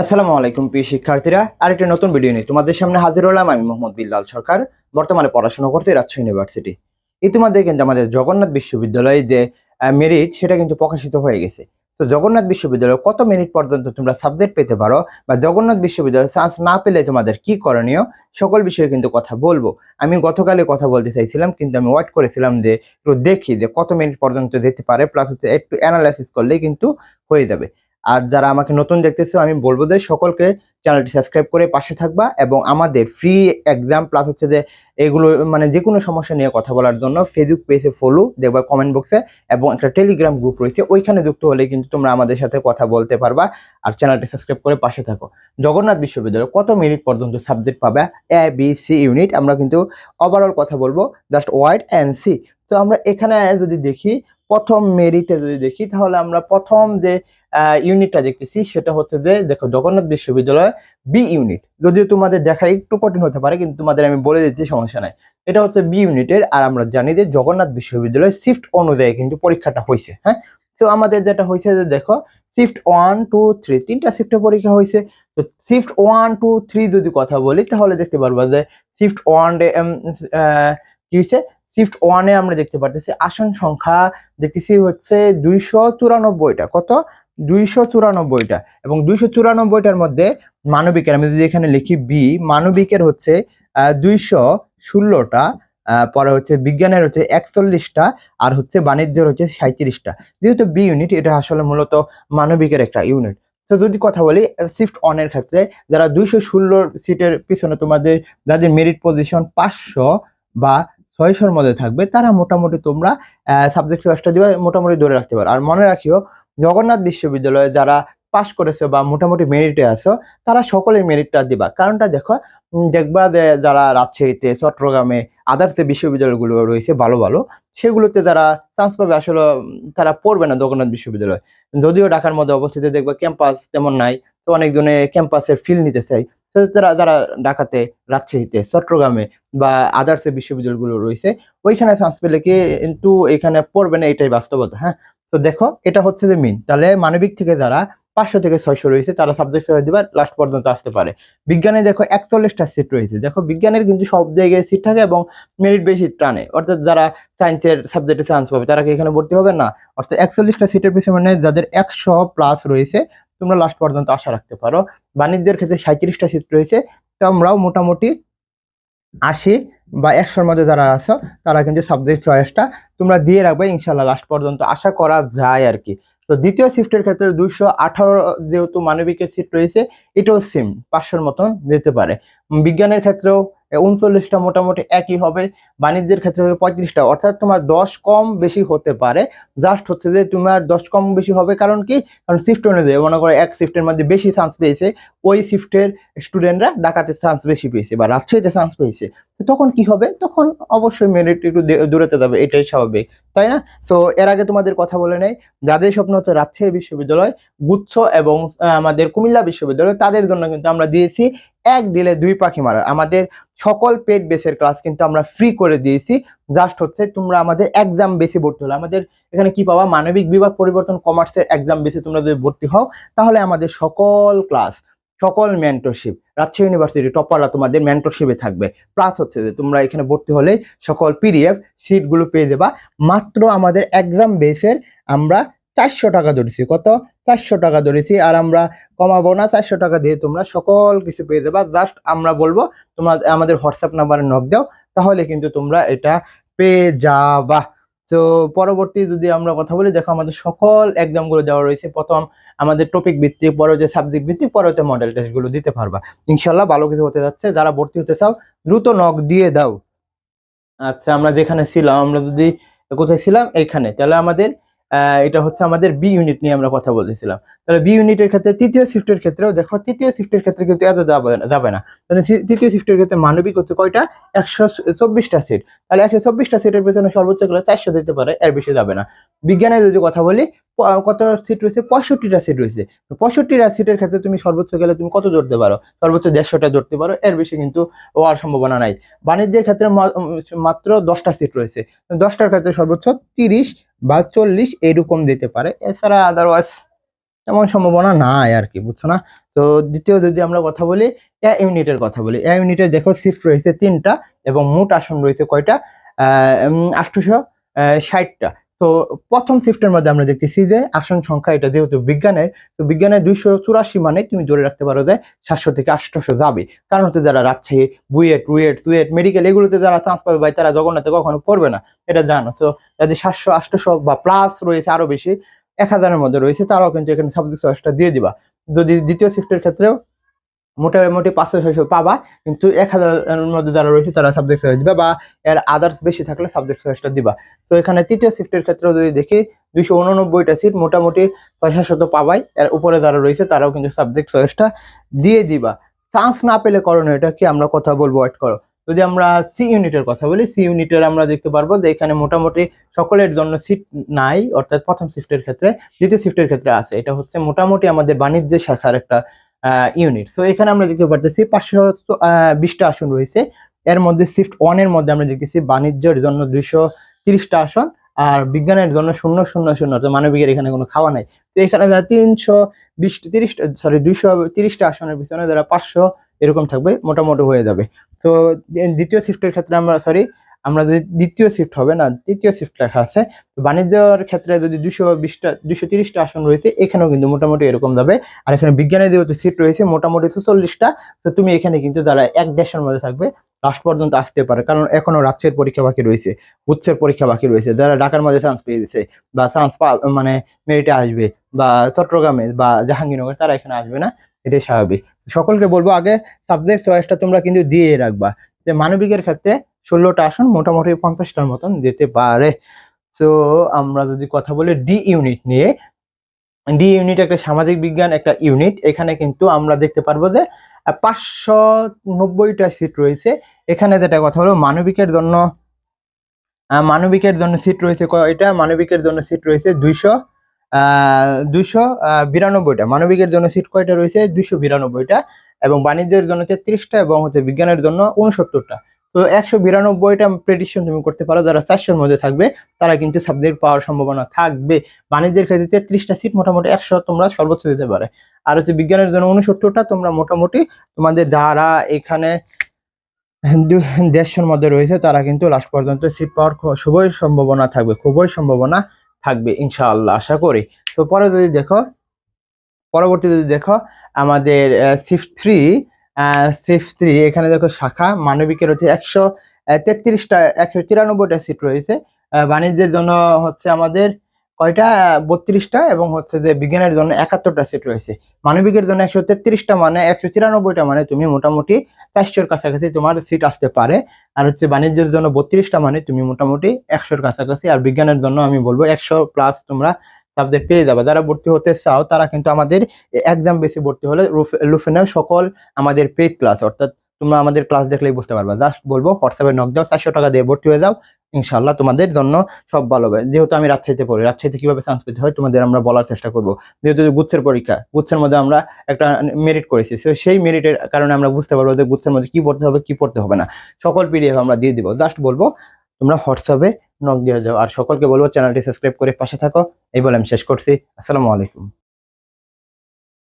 আসসালামু আলাইকুম, প্রিয় শিক্ষার্থীরা। আরেকটা নতুন ভিডিও নিয়ে তোমাদের সামনে হাজির হলাম আমি মোহাম্মদ বিল্লাল সরকার, বর্তমানে পড়াশোনা করতে রাজশাহী ইউনিভার্সিটি ইতিমধ্যে কিন্তু আমাদের জগন্নাথ বিশ্ববিদ্যালয়ে যে মেরিট সেটা কিন্তু প্রকাশিত হয়ে গেছে। তো জগন্নাথ বিশ্ববিদ্যালয়ে কত মিনিট পর্যন্ত তোমরা সাবজেক্ট পেতে পারো বা জগন্নাথ বিশ্ববিদ্যালয়ে চান্স না পেলে তোমাদের কি করণীয়, সকল বিষয়ে কিন্তু কথা বলব। আমি গতকালে কথা বলতে চাইছিলাম, কিন্তু আমি ওয়েট করেছিলাম যে, একটু দেখি যে কত মিনিট পর্যন্ত যেতে পারে প্লাস হচ্ছে একটু অ্যানালাইসিস করলেই কিন্তু হয়ে যাবে। আর যারা আমাকে নতুন দেখতেছো, আমি বলব যে সকলকে চ্যানেলটি সাবস্ক্রাইব করে পাশে থাকবা এবং আমাদের ফ্রি এক্সাম প্লাস হচ্ছে যে এগুলো মানে যে কোনো সমস্যা নিয়ে কথা বলার জন্য ফেসবুক পেজে ফলো দেখবা কমেন্ট বক্সে এবং একটা টেলিগ্রাম গ্রুপ রয়েছে, ওইখানে যুক্ত হলে কিন্তু তোমরা আমাদের সাথে কথা বলতে পারবা আর চ্যানেলটি সাবস্ক্রাইব করে পাশে থাকো। জগন্নাথ বিশ্ববিদ্যালয় কত মিনিট পর্যন্ত সাবজেক্ট পাবে? এ বি সি ইউনিট আমরা কিন্তু ওভারঅল কথা বলব জাস্ট ওয়াইড অ্যান্ড সি তো আমরা এখানে যদি দেখি, প্রথম মেরিটে যদি দেখি, তাহলে আমরা প্রথম যে ইউনিটটা দেখতেছি, সেটা হচ্ছে যে, দেখো, জগন্নাথ বিশ্ববিদ্যালয় বি ইউনিট যদিও তোমাদের দেখা একটু কঠিন হতে পারে, কিন্তু তোমাদের আমি বলে দিচ্ছি, সমস্যা নাই। এটা হচ্ছে বি ইউনিটের আর আমরা জানি যে, জগন্নাথ বিশ্ববিদ্যালয় শিফট অনুযায়ী কিন্তু পরীক্ষাটা হয়েছে হ্যাঁ? তো আমাদের যেটা হয়েছে যে, দেখো শিফট ওয়ান টু থ্রি তিনটা শিফটে পরীক্ষা হয়েছে তো শিফট ওয়ান টু থ্রি যদি কথা বলি, তাহলে দেখতে পারবা যে শিফট ওয়ান কি হয়েছে শিফট ওয়ানে আমরা দেখতে পারতেছি আসন সংখ্যা, দেখতেছি হচ্ছে দুইশো চুরানব্বইটা। কত? দুইশো চুরানব্বইটা। এবং দুইশো চুরানব্বইটার মধ্যে মানবিকের, আমি যদি এখানে লিখি বি মানবিকের হচ্ছে দুইশো ষোলোটা পরে হচ্ছে বিজ্ঞানের হচ্ছে একচল্লিশটা, আর হচ্ছে বাণিজ্যের হচ্ছে সাঁত্রিশটা যেহেতু বি ইউনিট এটা আসলে মূলত মানবিকের একটা ইউনিট তো যদি কথা বলি শিফট অনের ক্ষেত্রে যারা দুইশো ষোলো সিটের পিছনে তোমাদের, যাদের মেরিট পজিশন পাঁচশো বা ছয়শোর মধ্যে থাকবে, তারা মোটামুটি তোমরা সাবজেক্ট চয়েসটা দিবে, মোটামুটি ধরে রাখতে পারো। আর মনে রাখিও জগন্নাথ বিশ্ববিদ্যালয়ে যারা পাশ করেছ বা মোটামুটি মেরিটে আছো, তারা সকলেই মেরিটটা দিবা। কারণটা দেখো দেখবা যে যারা রাজশাহীতে, চট্টগ্রামে আদার্স যে বিশ্ববিদ্যালয়গুলো রয়েছে ভালো ভালো, সেগুলোতে যারা চান্স পাবে আসলে তারা পড়বে না জগন্নাথ বিশ্ববিদ্যালয়। যদিও ঢাকার মধ্যে অবস্থিত, দেখবা ক্যাম্পাস তেমন নাই, তো অনেকজনে ক্যাম্পাসের ফিল নিতে চাই তারা, যারা ঢাকাতে, রাজশাহীতে, চট্টগ্রামে বা আদার্স বিশ্ববিদ্যালয়গুলো রয়েছে, ওইখানে চান্স পেলে কি, কিন্তু এখানে পড়বে না, এটাই বাস্তবতা হ্যাঁ? তো দেখো, এটা হচ্ছে যে মিন তাহলে মানবিক থেকে যারা পাঁচশো থেকে ছয়শো রয়েছে, তারা সাবজেক্ট দিবা লাস্ট পর্যন্ত আসতে পারে। বিজ্ঞানে দেখো একচল্লিশটা সিট রয়েছে। দেখো, বিজ্ঞানের কিন্তু সব জায়গায় সিট থাকে এবং মেরিট বেশি টানে। অর্থাৎ যারা সায়েন্সের সাবজেক্টে চান্স পাবে, তারা কি এখানে ভর্তি হবে? না। অর্থাৎ একচল্লিশটা সিটের পিছনে মানে যাদের একশো প্লাস রয়েছে, তোমরা লাস্ট পর্যন্ত আশা রাখতে পারো। বাণিজ্যের ক্ষেত্রে সাঁত্রিশটা সিট রয়েছে। তোমরাও মোটামুটি আশি বা একশোর মধ্যে যারা আছো, তারা কিন্তু সাবজেক্ট চয়েসটা তোমরা দিয়ে রাখবে ইনশাল্লাহ লাস্ট পর্যন্ত। আশা করা যায় আর কি। তো দ্বিতীয় শিফটের ক্ষেত্রে দুইশো আঠারো যেহেতু মানবিকের সিট রয়েছে, এটাও সেম পাঁচশোর মতন যেতে পারে। বিজ্ঞানের ক্ষেত্রেও উনচল্লিশটা মোটামুটি একই হবে, বাণিজ্যের ক্ষেত্রে হবে পঁয়ত্রিশটা। অর্থাৎ তোমার দশ কম বেশি হতে পারে। জাস্ট হচ্ছে যে তোমার দশ কম বেশি হবে কারণ কি? কারণ শিফট অনুযায়ী, মনে করো এক শিফটের মধ্যে বেশি চান্স পেয়েছে, ওই শিফটের স্টুডেন্টরা ডাকাতে চান্স বেশি পেয়েছে বা রাজশাহীতে চান্স পেয়েছে। তখন কি হবে? তখন অবশ্যই মেরিট একটু দূরেতে যাবে, এটাই স্বাভাবিক, তাই না? তো এর আগে তোমাদের কথা বলে নেই, যাদের স্বপ্ন হচ্ছে রাজশাহী বিশ্ববিদ্যালয়, গুচ্ছ এবং আমাদের কুমিল্লা বিশ্ববিদ্যালয়, তাদের জন্য কিন্তু আমরা দিয়েছি এক ডিলে দুই পাখি মারা আমাদের সকল পেট বেসের ক্লাস কিন্তু আমরা ফ্রি করে দিয়েছি। জাস্ট হচ্ছে তোমরা আমাদের এক্সাম বেশি ভর্তি হলো। আমাদের এখানে কি পাবা? মানবিক বিভাগ পরিবর্তন কমার্সের এক্সাম বেশি তোমরা যদি ভর্তি হও, তাহলে আমাদের সকল ক্লাস সকল মেন্টরশিপ রাজশাহী ইউনিভার্সিটি টপাররা তোমাদের মেন্টরশিপে থাকবে। প্লাস হচ্ছে যে তোমরা এখানে ভর্তি হলে সকল পিডিএফ সিটগুলো পেয়ে দেবা মাত্র আমাদের এক্সাম বেসের আমরা চারশো টাকা ধরেছি। কত? চারশো টাকা ধরেছি, আর আমরা কমাবো না, চারশো টাকা দিয়ে তোমরা সকল কিছু পেয়ে যাবা। জাস্ট আমরা বলব, তোমরা আমাদের হোয়াটসঅ্যাপ নাম্বারে নক দাও, তাহলে কিন্তু তোমরা এটা পেয়ে যাবা। তো পরবর্তী যদি আমরা কথা বলি, দেখো আমাদের সকল এক্সামগুলো দেওয়া রয়েছে। প্রথম আমাদের টপিক ভিত্তিক, পরে যে সাবজেক্ট ভিত্তিক, পরে হচ্ছে মডেল টেস্টগুলো দিতে পারবা। ইনশাল্লাহ ভালো কিছু হতে যাচ্ছে। যারা ভর্তি হতে চাও, দ্রুত নক দিয়ে দাও। আচ্ছা আমরা যেখানে ছিলাম, আমরা যদি কোথায় ছিলাম? এইখানে তাহলে আমাদের এটা হচ্ছে আমাদের বি ইউনিট নিয়ে আমরা কথা বলতেছিলাম। তাহলে বি ইউনিটের ক্ষেত্রে তৃতীয় শিফটের ক্ষেত্রেও দেখো, তৃতীয় শিফটের ক্ষেত্রে কিন্তু এত যাবে না তাহলে তৃতীয় শিফটের ক্ষেত্রে মানবিক হচ্ছে কয়টা? একশো চব্বিশটা সিট তাহলে একশো চব্বিশটা সিটের পেছনে সর্বোচ্চ গেলে চারশো দিতে পারে, এর বেশি যাবে না। বিজ্ঞানের যদি কথা বলি কত সিট রয়েছে? পঁয়ষট্টিটা সিট রয়েছে। পঁয়ষট্টিটা সিটের ক্ষেত্রে তুমি সর্বোচ্চ গেলে তুমি কত ধরতে পারো? সর্বোচ্চ দেড়শোটা ধরতে পারো, এর বেশি কিন্তু হওয়ার সম্ভাবনা নাই। বাণিজ্যের ক্ষেত্রে মাত্র দশটা সিট রয়েছে। দশটার ক্ষেত্রে সর্বোচ্চ তিরিশ বা চল্লিশ এরকম দিতে পারে। এছাড়া আদারওয়াইজ তেমন সম্ভাবনা নাই আর কি, বুঝছ না? তো দ্বিতীয় যদি আমরা কথা বলি, এ ইউনিটের কথা বলি। এ ইউনিটে দেখো শিফট রয়েছে তিনটা এবং মোট আসন রয়েছে কয়টা? আটশোশো ষাটটা। তো প্রথম শিফটের মধ্যে আমরা দেখতেছি যে আসন সংখ্যা এটা যেহেতু বিজ্ঞানের, তো বিজ্ঞানের দুইশো চুরাশি মানে তুমি ধরে রাখতে পারো যে সাতশো থেকে আটশোশো যাবে। কারণ হচ্ছে যারা রাজশাহী বুয়েট, রুয়েট টুয়েট মেডিকেল এগুলোতে যারা চান্স পাবে ভাই, তারা জগন্নাথে কখনো পড়বে না, এটা জানো। তো যাদের সাতশো, আটশোশো বা প্লাস রয়েছে আরও বেশি, এক হাজারের মধ্যে রয়েছে, তারাও কিন্তু এখানে সাবজেক্ট চয়েসটা দিয়ে দিবা। যদি দ্বিতীয় শিফটের ক্ষেত্রেও মোটামুটি পাঁচশো, ছয়শো পাবা, কিন্তু এক হাজারের মধ্যে যারা রয়েছে তারা সাবজেক্ট চয়েস দিবা বা এর আদার্স বেশি থাকলে সাবজেক্ট চয়েসটা দিবা। তো এখানে তৃতীয় শিফটের ক্ষেত্রেও যদি দেখি, দুইশো উননব্বইটা সিট মোটামুটি ছয় শত পাবাই। এর উপরে যারা রয়েছে তারাও কিন্তু সাবজেক্ট চয়েসটা দিয়ে দিবা। চান্স না পেলে করণীয় এটা কি? আমরা কথা বলব ওয়েট করো। যদি আমরা সি ইউনিটের কথা বলি সি ইউনিটের আমরা দেখতে পারব যে এখানে মোটামুটি সকলের জন্য সিট নাই, অর্থাৎ প্রথম শিফটের ক্ষেত্রে, দ্বিতীয় শিফটের ক্ষেত্রে আছে। এটা হচ্ছে মোটামুটি আমাদের বাণিজ্য শাখার একটা ইউনিট সো এখানে আমরা দেখতে পারতেছি পাঁচশো বিশটা আসন রয়েছে। এর মধ্যে শিফট ওয়ানের মধ্যে আমরা দেখতেছি বাণিজ্যের জন্য দুইশো তিরিশটা আসন আর বিজ্ঞানের জন্য শূন্য শূন্য শূন্য তো মানবিকের এখানে কোনো খাওয়া নাই। তো, এখানে যারা তিনশো বিশ তিরিশটা সরি দুইশো তিরিশটা আসনের পিছনে যারা পাঁচশো এরকম থাকবে, মোটামুটি হয়ে যাবে। তো, দ্বিতীয় শিফটের ক্ষেত্রে আমরা সরি আমরা যদি দ্বিতীয় শিফট হবে না, তৃতীয় শিফট লেখা আছে, বাণিজ্যের ক্ষেত্রে যদি দুশো বিশটা, দুশো তিরিশটা আসন রয়েছে, এখানেও কিন্তু মোটামুটি এরকম যাবে। আর এখানে বিজ্ঞানের যেহেতু সিট রয়েছে, মোটামুটি চল্লিশটা, তো তুমি এখানে কিন্তু যারা এক দেশের মধ্যে থাকবে লাস্ট পর্যন্ত আসতে পারে, কারণ এখনও রাজ্যের পরীক্ষা বাকি রয়েছে, উচ্চের পরীক্ষা বাকি রয়েছে, যারা ঢাকার মধ্যে চান্স পেয়ে দিচ্ছে বা চান্স মানে মেরিটে আসবে, বা চট্টগ্রামে, বা জাহাঙ্গীরনগর, তারা এখানে আসবে না, এটাই স্বাভাবিক। সকলকে বলব আগে সাবজেক্ট চয়েসটা তোমরা কিন্তু দিয়ে রাখবা, যে মানবিকের ক্ষেত্রে ষোলোটা আসন মোটামুটি পঞ্চাশটার মতন যেতে পারে। তো আমরা যদি কথা বলি ডি ইউনিট নিয়ে ডি ইউনিট একটা সামাজিক বিজ্ঞান একটা ইউনিট এখানে কিন্তু আমরা দেখতে পারব যে পাঁচশো নব্বইটা সিট রয়েছে। এখানে যেটা কথা হলো, মানবিকের জন্য মানবিকের জন্য সিট রয়েছে এটা মানবিকের জন্য সিট রয়েছে দুইশো দুইশো বিরানব্বইটা। মানবিকের জন্য সিট কয়টা রয়েছে? দুইশো বিরানব্বইটা। এবং বাণিজ্যের জন্য তেত্রিশটা এবং হচ্ছে বিজ্ঞানের জন্য উনসত্তরটা। তো একশো বিরানব্বইটা প্রেডিকশন তুমি করতে পারো, যারা চারশোর মধ্যে থাকবে, তারা কিন্তু সাবজেক্ট পাওয়ার সম্ভাবনা থাকবে। বাণিজ্যের ক্ষেত্রে তেত্রিশটা সিট মোটামুটি একশো তোমরা সর্বোচ্চ দিতে পারে। আর হচ্ছে বিজ্ঞানের জন্য উনসত্তরটা তোমরা মোটামুটি তোমাদের যারা এখানে দেশের মধ্যে রয়েছে, তারা কিন্তু লাস্ট পর্যন্ত সিট পাওয়ার খুবই সম্ভাবনা থাকবে, খুবই সম্ভাবনা থাকবে, ইনশাআল্লাহ, আশা করি। তো পরে যদি দেখো, পরবর্তী যদি দেখো, আমাদের সিফট থ্রি সিফট থ্রি, এখানে দেখো শাখা, মানবিকের হচ্ছে একশো তেত্রিশটা, একশো তিরানব্বইটা সিট রয়েছে। বাণিজ্যের জন্য হচ্ছে আমাদের কয়টা? বত্রিশটা এবং হচ্ছে যে বিজ্ঞানের জন্য একাত্তরটা সিট রয়েছে। মানবিকের জন্য একশো তেত্রিশটা মানে একশো তিরানব্বইটা মানে তুমি মোটামুটি চারশোর কাছাকাছি তোমার সিট আসতে পারে। আর হচ্ছে বাণিজ্যের জন্য বত্রিশটা মানে তুমি মোটামুটি একশোর কাছাকাছি। আর বিজ্ঞানের জন্য আমি বলব একশো প্লাস তোমরা সাবজেক্ট পেয়ে যাবে। যারা ভর্তি হতে চাও, তারা কিন্তু আমাদের এক্সাম বেশি ভর্তি হলে লুফেনের সকল আমাদের পেড ক্লাস অর্থাৎ তোমরা আমাদের ক্লাস দেখলেই বুঝতে পারবে। জাস্ট বলব হোয়াটসঅ্যাপে নক দাও, চারশো টাকা দিয়ে ভর্তি হয়ে যাও। ইনশাল্লাহ তোমাদের জন্য সব ভালো হবে। যেহেতু আমি রাজশাহীতে পড়ি, রাজশাহীতে কীভাবে চান্স পেতে হয় তোমাদের আমরা বলার চেষ্টা করব। যেহেতু গুচ্ছের পরীক্ষা, গুচ্ছের মধ্যে আমরা একটা মেরিট করেছি। তো সেই মেরিটের কারণে আমরা বুঝতে পারব যে গুচ্ছের মধ্যে কি পড়তে হবে, কি পড়তে হবে না। সকল পিডিএফ আমরা দিয়ে দিব। জাস্ট বলব, তোমরা হোয়াটসঅ্যাপে নক দিয়ে যাও আর সকলকে বলব চ্যানেলটি সাবস্ক্রাইব করে পাশে থাকো। এই বলে আমি শেষ করছি। আসসালামু আলাইকুম।